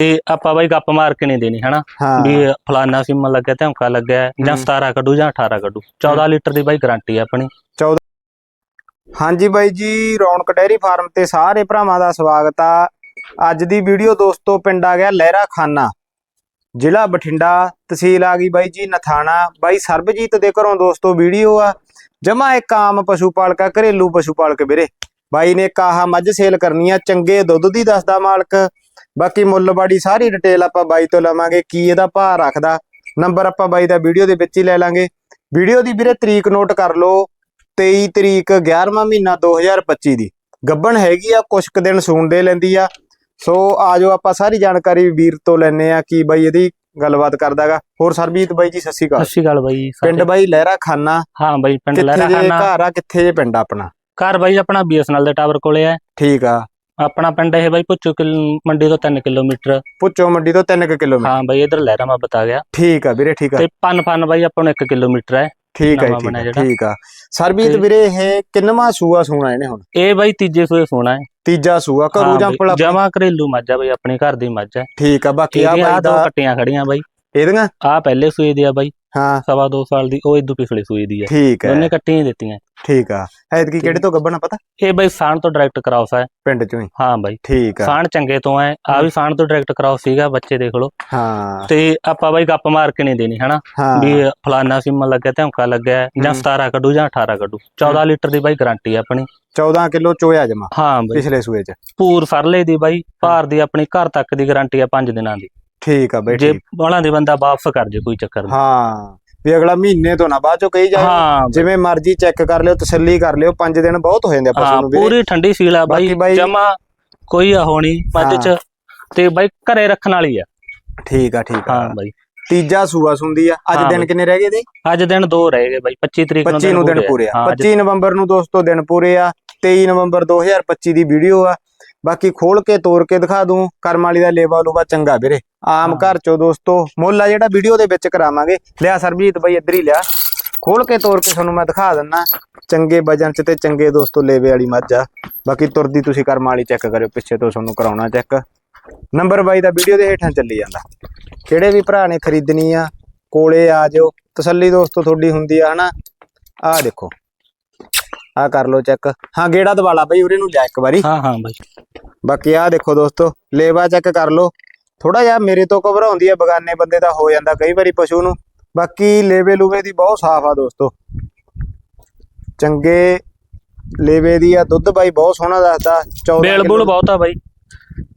ਤੇ ਆਪਾਂ ਬਾਈ ਗੱਪ ਮਾਰ ਕੇ ਨਹੀਂ ਦੇਣੀ ਹਨਾ? ਹਾਂ। ਵੀ ਫਲਾਨਾ ਸਿੰਮਾ ਲੱਗਿਆ ਧਮਕਾ ਲੱਗਿਆ ਜਾਂ ਹੂੰ। 17 ਕੱਢੂ ਜਾਂ 18 ਕੱਢੂ। 14 ਲੀਟਰ ਦੀ ਬਾਈ ਗਾਰੰਟੀ ਆ ਆਪਣੀ। ਹਾਂਜੀ ਬਾਈ ਜੀ ਰੌਣਕ ਡੈਰੀ ਫਾਰਮ ਤੇ ਸਾਰੇ ਭਰਾਵਾਂ ਦਾ ਸਵਾਗਤ ਆ। ਅੱਜ ਦੀ ਵੀਡੀਓ ਦੋਸਤੋ ਪਿੰਡ ਆ ਗਿਆ ਲਹਿਰਾ ਖਾਨਾ ਜ਼ਿਲ੍ਹਾ ਬਠਿੰਡਾ ਤਹਿਸੀਲ ਆ ਗਈ ਬਾਈ ਜੀ ਨਥਾਣਾ। ਬਾਈ ਸਰਬਜੀਤ ਦੇ ਘਰੋਂ ਦੋਸਤੋ ਵੀਡੀਓ ਆ। ਜਮਾ ਇੱਕ ਆਮ ਪਸ਼ੂ ਪਾਲਕ ਘਰੇਲੂ ਪਸ਼ੂ ਪਾਲਕ ਵੀਰੇ। ਬਾਈ ਨੇ ਕਾਹਾ ਮੱਝ ਸੇਲ ਕਰਨੀ ਆ ਚੰਗੇ ਦੁੱਧ ਦੀ ਦੱਸਦਾ ਮਾਲਕ। ਬਾਕੀ ਮੁੱਲਬਾੜੀ ਸਾਰੀ ਡਿਟੇਲ ਆਪਾਂ ਬਾਈ ਤੋਂ ਲਵਾਂਗੇ ਕੀ ਇਹਦਾ ਭਾਅ ਰੱਖਦਾ। ਨੰਬਰ ਆਪਾਂ ਬਾਈ ਦਾ ਵੀਡੀਓ ਦੇ ਵਿੱਚ ਹੀ ਲੈ ਲਾਂਗੇ। ਵੀਡੀਓ ਦੀ ਵੀਰੇ ਤਰੀਕ ਨੋਟ ਕਰ ਲਓ 23 ਤਰੀਕ 11ਵਾਂ ਮਹੀਨਾ 2025 ਦੀ। ਗੱਬਣ ਹੈਗੀ ਆ ਕੁਛ ਕੁ ਦਿਨ ਸੂਣ ਦੇ ਲੈਂਦੀ ਆ। ਸੋ ਆਜੋ ਆਪਾਂ ਸਾਰੀ ਜਾਣਕਾਰੀ ਵੀਰ ਤੋਂ ਲੈਣੇ ਆ ਕੀ ਬਾਈ ਇਹਦੀ ਗੱਲਬਾਤ ਕਰਦਾਗਾ। ਹੋਰ ਸਰਬਜੀਤ ਬਾਈ ਜੀ ਸਤਿ ਸ਼੍ਰੀ ਅਕਾਲ। ਸਤਿ ਸ਼੍ਰੀ ਅਕਾਲ ਬਾਈ। ਪਿੰਡ ਬਾਈ ਲਹਿਰਾ ਖਾਨਾ ਹਾਂ ਬਾਈ ਪਿੰਡ ਲਹਿਰਾ ਖਾਨਾ ਘਰ ਆ ਕਿੱਥੇ ਜੇ ਪਿੰਡ ਆਪਣਾ? ਘਰ ਬਾਈ ਆਪਣਾ ਬੀਐਸਐਨਐਲ ਦੇ ਟਾਵਰ ਕੋਲੇ ਆ। ਠੀਕ ਆ। ਆਪਣਾ ਪਿੰਡ ਇਹ ਬਾਈ ਪੁੱਛੋ ਕਿਲ- ਮੰਡੀ ਤੋਂ 3 ਕਿਲੋਮੀਟਰ। ਪੁੱਚੋ ਮੰਡੀ ਤੋਂ 3 ਕਿਲੋਮੀਟਰ। ਹਾਂ ਬਾਈ ਇਧਰ ਲਹਿਰਾ ਮਾ ਬਤਾ ਗਿਆ। ਠੀਕ ਆ ਵੀਰੇ ਠੀਕ ਆ। ਤੇ ਪਨ ਪਨ ਬਾਈ ਆਪਾਂ ਨੂੰ 1 ਕਿਲੋਮੀਟਰ ਹੈ ਠੀਕ ਆ ਜੀ, ਨਵਾਂ ਠੀਕ ਬਣਿਆ ਆ ਜਿਹੜਾ। ਠੀਕ ਆ। ਤੇ- ਵੀਰੇ ਇਹ ਕਿੰਨਵਾਂ ਸੂਆ ਸੂਣਾ ਇਹਨੇ ਹੁਣ? ਇਹ ਬਾਈ ਤੀਜੇ ਸੂਏ ਸੋਣਾ ਹੈ। ਤੀਜਾ ਸੂਆ ਘਰੂ ਜਾਂ ਪਲਾ ਜਮਾ ਘਰੇਲੂ ਮੱਝ ਆ ਬਾਈ ਆਪਣੀ ਘਰ ਦੀ ਮੱਝ ਹੈ ਠੀਕ ਆ ਬਾਕੀ ਆ ਇਹਦੀਆਂ ਬਾਈ ਦੋ ਦਾ ਕੱਟੀਆਂ ਖੜੀਆਂ ਬਾਈ। ਇਹਦੀਆਂ? ਆ ਪਹਿਲੇ ਸੂਏ ਦੀ ਆ ਬਾਈ ਹਾਂ। ਸਵਾ ਦੋ ਸਾਲ ਦੀ ਉਹ ਇਦੋਂ ਪਿਛਲੇ ਸੂਏ ਦੀ ਹੈ ਠੀਕ ਹੈ। ਦੋਨੇ ਕੱਟੀਆਂ ਹੀ ਦਿੱਤੀਆਂ। ਠੀਕ ਆ। ਐਤਕੀ ਕਿਹੜੇ ਤੋਂ ਗੱਬਣਾ ਪਤਾ? ਇਹ ਬਾਈ ਸਾਣ ਤੋਂ ਡਾਇਰੈਕਟ ਕਰਾਉਸ ਹੈ ਪਿੰਡ ਚੋਂ ਹੀ। ਹਾਂ ਬਾਈ। ਠੀਕ ਆ। ਸਾਣ ਚੰਗੇ ਤੋਂ ਹੈ ਆ ਵੀ ਸਾਣ ਤੋਂ ਡਾਇਰੈਕਟ ਕਰਾਉਸ ਸੀਗਾ ਬੱਚੇ ਦੇਖ ਲਓ। ਹਾਂ। ਤੇ ਆਪਾਂ ਬਾਈ ਗੱਪ ਮਾਰ ਕੇ ਨਹੀਂ ਦੇਣੀ ਹਨਾ? ਵੀ ਫਲਾਨਾ ਸਿੰਮਾ ਲੱਗਿਆ ਧਮਕਾ ਲੱਗਿਆ ਜਾਂ ਹੂੰ। 17 ਕੱਢੂ ਜਾਂ 18 ਕੱਢੂ। 14 ਲੀਟਰ ਦੀ ਬਾਈ ਗਾਰੰਟੀ ਆ ਆਪਣੀ। 14 ਕਿਲੋ ਚੋਇਆ ਜਮਾ ਹਾਂ ਬਾਈ। ਪਿਛਲੇ ਸੂਏ ਚ। ਪੂਰ ਸਰਲੇ ਦੀ ਬਾਈ ਭਾਰ ਦੀ ਆਪਣੀ ਘਰ ਤੱਕ ਦੀ ਗਾਰੰਟੀ ਆ 5 ਦਿਨਾਂ ਦੀ। ਠੀਕ ਆ ਬਈ ਜੇ ਠੀਕ। ਦੀ ਬੰਦਾ ਵਾਪਸ ਕਰ ਜੇ ਕੋਈ ਚੱਕਰ ਨਹੀਂ। ਹਾਂ ਵੀ ਅਗਲਾ ਮਹੀਨੇ ਤੋਂ ਨਾ ਬਾਅਦ ਚੋਂ ਕਹੀ ਜਾਏ ਹਾਂ। ਜਿਵੇਂ ਮਰਜ਼ੀ ਚੈੱਕ ਕਰ ਲਿਓ ਤਸੱਲੀ ਕਰ ਲਿਓ 5 ਦਿਨ ਬਹੁਤ ਹੋ ਜਾਂਦੇ ਆ ਪਸ਼ੂ ਹਾਂ ਨੂੰ ਵੀਰੇ ਪੂਰੀ ਠੰਡੀ ਸੀਲ ਆ ਬਾਕੀ ਬਾਈ ਜਮਾ ਕੋਈ ਆ ਹੋਣੀ ਮੱਝ ਚ ਤੇ ਬਾਈ ਘਰੇ ਰੱਖਣ ਵਾਲੀ ਆ। ਠੀਕ ਆ ਠੀਕ ਆ। ਹਾਂ ਬਾਈ। ਤੀਜਾ ਸੂਆ ਸੁੰਦੀ ਆ। ਅੱਜ ਹਾਂ ਦਿਨ ਬਾਈ। ਕਿੰਨੇ ਰਹਿ ਗਏ ਦੇ ਅੱਜ ਦਿਨ ਦੋ ਰਹਿ ਗਏ ਬਾਈ 25 ਤਰੀਕ 25 ਨੂੰ ਦਿਨ ਪੂਰੇ ਆ। ਹਾਂ, ਅੱਜ 25 ਨਵੰਬਰ ਨੂੰ ਦੋਸਤੋ ਦਿਨ ਪੂਰੇ ਆ 23 ਨਵੰਬਰ 2025 ਦੀ ਵੀਡੀਓ ਆ। ਬਾਕੀ ਖੋਲ ਕੇ ਤੋੜ ਕੇ ਦਿਖਾ ਦੂੰ। ਕਰਮ ਵਾਲੀ ਦਾ ਲੇਵਾ ਲੂਵਾ ਚੰਗਾ ਵੀਰੇ। ਆਮ। ਘਰ ਚੋਂ ਦੋਸਤੋ ਮੁੱਲ ਆ ਜਿਹੜਾ ਵੀਡੀਓ ਦੇ ਵਿੱਚ ਕਰਾਵਾਂਗੇ। ਲਿਆ ਸਰਬਜੀਤ ਬਾਈ ਇੱਧਰ ਹੀ ਲਿਆ। ਖੋਲ ਕੇ ਤੋੜ ਕੇ ਤੁਹਾਨੂੰ ਮੈਂ ਦਿਖਾ ਦਿੰਨਾ। ਚੰਗੇ ਵਜਨ ਚ ਤੇ ਚੰਗੇ ਦੋਸਤੋ ਲੇਵੇ ਵਾਲੀ ਮੱਝ ਆ। ਬਾਕੀ ਤੁਰਦੀ ਤੁਸੀਂ ਕਰਮ ਵਾਲੀ ਚੈੱਕ ਕਰਿਓ ਪਿੱਛੇ ਤੋਂ ਤੁਹਾਨੂੰ ਕਰਾਉਣਾ ਚੈੱਕ ਨੰਬਰ ਬਾਈ ਦਾ ਵੀਡੀਓ ਦੇ ਹੇਠਾਂ ਚੱਲੀ ਜਾਂਦਾ। ਕਿਹੜੇ ਵੀ ਭਰਾ ਨੇ ਖਰੀਦਣੀ ਆ ਕੋਲੇ ਆ ਜਾਓ। ਤਸੱਲੀ ਦੋਸਤੋ ਤੁਹਾਡੀ ਹੁੰਦੀ ਆ ਹਨਾ? ਆਹ ਦੇਖੋ। ਆਹ ਕਰ ਲਓ ਚੈੱਕ ਹਾਂ ਗੇੜਾ ਦਵਾਲਾ ਬਈ ਉਰੇ ਨੂੰ ਲਿਆ ਇੱਕ ਵਾਰੀ। ਹਾਂ ਹਾਂ ਬਾਈ। ਬਾਕੀ ਆਹ ਦੇਖੋ ਦੋਸਤੋ ਲੇਵਾ ਚੈੱਕ ਕਰ ਲਓ। ਥੋੜਾ ਜਿਹਾ ਮੇਰੇ ਤੋਂ ਘਬਰਾਉਂਦੀ ਆ ਬਗਾਨੇ ਬੰਦੇ ਦਾ ਹੋ ਜਾਂਦਾ ਕਈ ਵਾਰੀ ਪਸ਼ੂ ਨੂੰ। ਬਾਕੀ ਲੇਵੇ ਲੂਵੇ ਦੀ ਬਹੁਤ ਸਾਫ਼ ਆ ਦੋਸਤੋ। ਚੰਗੇ ਲੇਵੇ ਦੀ ਆ ਦੁੱਧ ਬਾਈ ਬਹੁਤ ਸੋਹਣਾ ਦੱਸਦਾ 14 ਬੇਲ ਬੁਲ ਬਹੁਤ ਆ ਬਾਈ।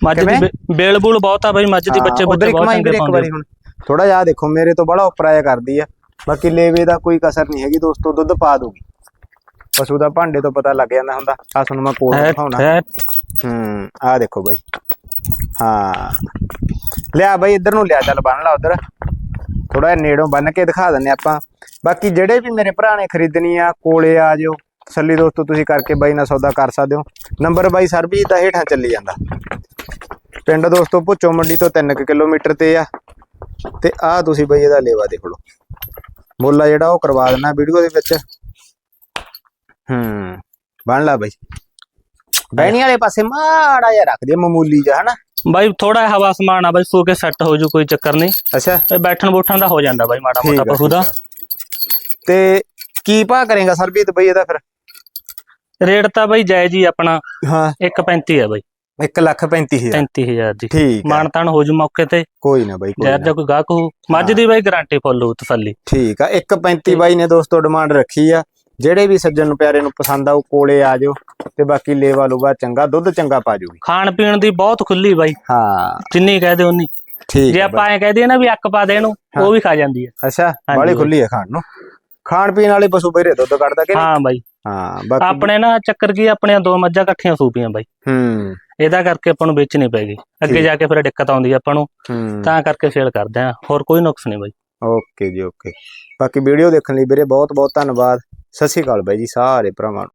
ਮੱਝ ਦੀ ਕਿਵੇਂ? ਬੇ- ਬੇਲ ਬੁਲ ਬਹੁਤ ਆ ਬਾਈ ਮੱਝ ਦੀ ਬੱਚੇ ਬੱਚੇ ਬਹੁਤ ਚੰਗੇ ਇੱਕ ਵਾਰੀ ਹੁਣ। ਥੋੜਾ ਜਿਹਾ ਦੇਖੋ ਮੇਰੇ ਤੋਂ ਬੜਾ ਉਪਰਾਇਆ ਕਰਦੀ ਆ। ਬਾਕੀ ਲੇਵੇ ਦਾ ਕੋਈ ਕਸਰ ਨਹੀਂ ਹੈਗੀ ਦੋਸਤੋ ਦੁੱਧ ਪਾ ਦੂਗੀ ਪਸ਼ੂ ਦਾ ਭਾਂਡੇ ਤੋਂ ਪਤਾ ਲੱਗ ਜਾਂਦਾ ਹੁੰਦਾ। ਆ ਤੁਹਾਨੂੰ ਮੈਂ ਕੋਲ ਦਿਖਾਉਣਾ। ਹੈ ਆ ਦੇਖੋ ਬਾਈ। ਹਾਂ। ਲਿਆ ਬਾਈ ਇੱਧਰ ਨੂੰ ਲਿਆ ਚੱਲ ਬੰਨ ਲਾ ਉਧਰ। ਥੋੜਾ ਨੇੜੋਂ ਬੰਨ ਕੇ ਦਿਖਾ ਦਿੰਨੇ ਆਪਾਂ। ਬਾਕੀ ਜਿਹੜੇ ਵੀ ਮੇਰੇ ਭਰਾ ਨੇ ਖਰੀਦਣੀ ਆ ਕੋਲੇ ਆ ਜਿਓ। ਤਸੱਲੀ ਦੋਸਤੋ ਤੁਸੀਂ ਕਰਕੇ ਬਾਈ ਨਾਲ ਸੌਦਾ ਕਰ ਸਕਦੇ ਹੋ। ਨੰਬਰ ਬਾਈ ਸਰਬਜੀਤ ਦਾ ਹੇਠਾਂ ਚੱਲੀ ਜਾਂਦਾ। ਪਿੰਡ ਦੋਸਤੋ ਭੁੱਚੋ ਮੰਡੀ ਤੋਂ 3 ਕਿਲੋਮੀਟਰ ਤੇ ਆ। ਤੇ ਆ ਤੁਸੀਂ ਬਾਈ ਇਹਦਾ ਲੇਵਾ ਦੇਖ ਲਓ। ਮੁੱਲ ਆ ਜਿਹੜਾ ਉਹ ਕਰਵਾ ਦੇਣਾ ਵੀਡੀਓ ਦੇ ਵਿੱਚ। ਹੂੰ ਬਣ ਲਾ ਬਾਈ। ਬੈਣੀ ਵਾਲੇ ਪਾਸੇ ਮਾੜਾ ਜਿਹਾ ਰੱਖ ਦੇ ਮਾਮੂਲੀ ਜਿਹਾ ਹਨਾ? ਬਾਈ ਥੋੜਾ ਹਵਾ ਸਮਾਨ ਆ ਬਾਈ ਸੋ ਕੇ ਸੈੱਟ ਹੋ ਜੂ ਕੋਈ ਚੱਕਰ ਨਹੀਂ। ਅੱਛਾ। ਬੈਠਣ ਬੂਠਣ ਦਾ ਹੋ ਜਾਂਦਾ ਬਾਈ ਮਾੜਾ ਮੋਟਾ ਆ, ਪਸ਼ੂ ਦਾ। ਆ। ਤੇ ਕੀ ਭਾਅ ਕਰੇਗਾ ਸਰਬਜੀਤ ਬਈ ਇਹਦਾ ਫਿਰ? ਰੇਟ ਤਾਂ ਬਾਈ ਜਾਇਜ਼ ਹੀ ਆਪਣਾ ਹਾਂ। 1.35 ਹੈ ਬਾਈ। 1 ਲੱਖ 35000 35000 ਦੀ। ਠੀਕ ਹੈ ਮਾਨਤਾਨ ਹੋ ਜੂ ਮੌਕੇ ਤੇ। ਕੋਈ ਨਾ ਬਾਈ ਕੋਈ ਜੈਰ ਨਾ। ਜਾਂ ਕੋਈ ਗਾਹਕ ਹੋ ਮੱਝ ਦੀ ਬਾਈ ਗਾਰੰਟੀ ਫੁੱਲ ਹੋ ਤਸੱਲੀ। ਠੀਕ ਆ 135 ਬਾਈ ਨੇ ਦੋਸਤੋ ਡਿਮਾਂਡ ਰੱਖੀ ਆ। ਜਿਹੜੇ ਵੀ ਸੱਜਣ ਨੂੰ ਪਿਆਰੇ ਨੂੰ ਪਸੰਦ ਆਊ ਕੋਲੇ ਆ ਜਾਓ ਤੇ ਬਾਕੀ ਲੇਵਾ ਲੂਗਾ ਚੰਗਾ ਦੁੱਧ ਚੰਗਾ ਪਾ ਜੂਗੀ। ਖਾਣ ਪੀਣ ਦੀ ਬਹੁਤ ਖੁੱਲੀ ਬਾਈ। ਹਾਂ। ਜਿੰਨੀ ਕਹਦੇ ਉਨੀ। ਠੀਕ ਜੇ ਆ ਆਪਾਂ ਐ ਕਹਦੇ ਨਾ ਵੀ ਅੱਕ ਪਾ ਦੇ ਇਹਨੂੰ। ਉਹ ਵੀ ਖਾ ਜਾਂਦੀ ਹੈ ਅੱਛਾ ਬਾਲੀ। ਖੁੱਲੀ ਹੈ ਖਾਣ ਨੂੰ। ਖਾਣ ਪੀਣ ਵਾਲੇ ਪਸ਼ੂ ਬੇਰੇ ਦੁੱਧ ਕੱਢਦਾ ਕਿ? ਹਾਂ ਬਾਈ। ਹਾਂ ਬਾਕੀ ਆਪਣੇ ਨਾ ਚੱਕਰ ਕੀ ਆਪਣੀਆਂ ਦੋ ਮੱਝਾਂ ਇਕੱਠੀਆਂ ਸੂਪੀਆਂ ਬਾਈ। ਹੂੰ। ਇਹਦਾ ਕਰਕੇ ਆਪਾਂ ਨੂੰ ਵੇਚਣੀ ਪੈ ਗਈ। ਅੱਗੇ। ਜਾ ਕੇ ਫਿਰ ਦਿੱਕਤ ਆਉਂਦੀ ਆ ਆਪਾਂ ਨੂੰ ਤਾਂ ਕਰਕੇ ਸੇਲ ਕਰਦੇ ਆ। ਹੋਰ ਕੋਈ ਨੁਕਸ ਨਹੀਂ ਬਾਈ। ਓਕੇ ਜੀ ਓਕੇ। ਬਾਕੀ ਵੀਡੀਓ ਦੇਖਣ ਲਈ ਵੀਰੇ ਬਹੁਤ ਬਹੁਤ ਧੰਨਵਾਦ। ਸਤਿ ਸ਼੍ਰੀ ਅਕਾਲ ਬਾਈ ਜੀ ਸਾਰੇ ਭਰਾਵਾਂ ਨੂੰ।